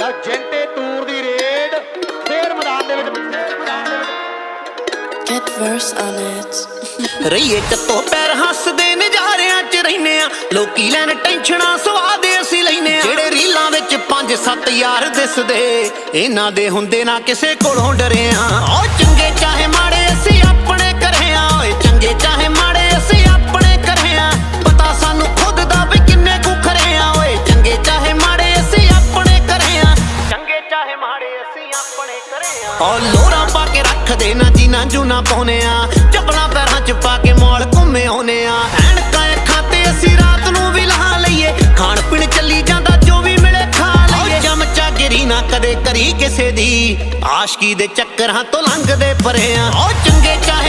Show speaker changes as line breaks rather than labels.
ਲਓ ਜੈਂਟੇ ਟੂਰ ਦੀ ਰੇਡ। ਫੇਰ ਮੈਦਾਨ ਦੇ ਵਿੱਚ ਫੇਰ ਮੈਦਾਨ ਦੇ ਵਿੱਚ।
Get verse on it.
ਰਹੀਏ ਚੱਤੋ ਪੈਰ ਹੱਸਦੇ ਨਜ਼ਾਰਿਆਂ 'ਚ ਰਹਿੰਦੇ ਆ। ਲੋਕੀ ਲੈਣ ਟੈਨਸ਼ਨਾਂ ਸਵਾਦ ਅਸੀਂ ਲੈਨੇ ਆ। ਜਿਹੜੇ ਰੀਲਾਂ ਵਿੱਚ 5-7 ਯਾਰ ਦਿਸਦੇ ਇਹਨਾਂ ਦੇ ਹੁੰਦੇ ਨਾ ਕਿਸੇ ਕੋਲੋਂ ਡਰੇ ਆ। ਓ ਲੋਰਾ ਪਾ ਕੇ ਰੱਖਦੇ ਨਾ ਜੀਨਾ ਜੂਨਾ ਪਾਉਨੇ ਆ। ਚੱਪਲਾਂ ਪੈਰਾਂ 'ਚ ਪਾ ਕੇ ਮੌਲ ਘੁੰਮੇ ਆਉਨੇ ਆ। ਐਨਕਾਂ ਅੱਖਾਂ ਤੇ ਅਸੀਂ ਰਾਤ ਨੂੰ ਵੀ ਲਾ ਲਈਏ। ਖਾਣ ਪੀਣ ਚੱਲੀ ਜਾਂਦਾ ਜੋ ਵੀ ਮਿਲੇ ਖਾ ਲਈਏ। ਚਮਚਾ ਗਿਰੀ ਨਾ ਕਦੇ ਕਰੀ ਕਿਸੇ ਦੀ। ਆਸ਼ਕੀ ਦੇ ਚੱਕਰਾਂ ਤੋਂ ਲੰਘਦੇ ਪਰੇ ਆ। ਓ ਚੰਗੇ ਚਾਹੇ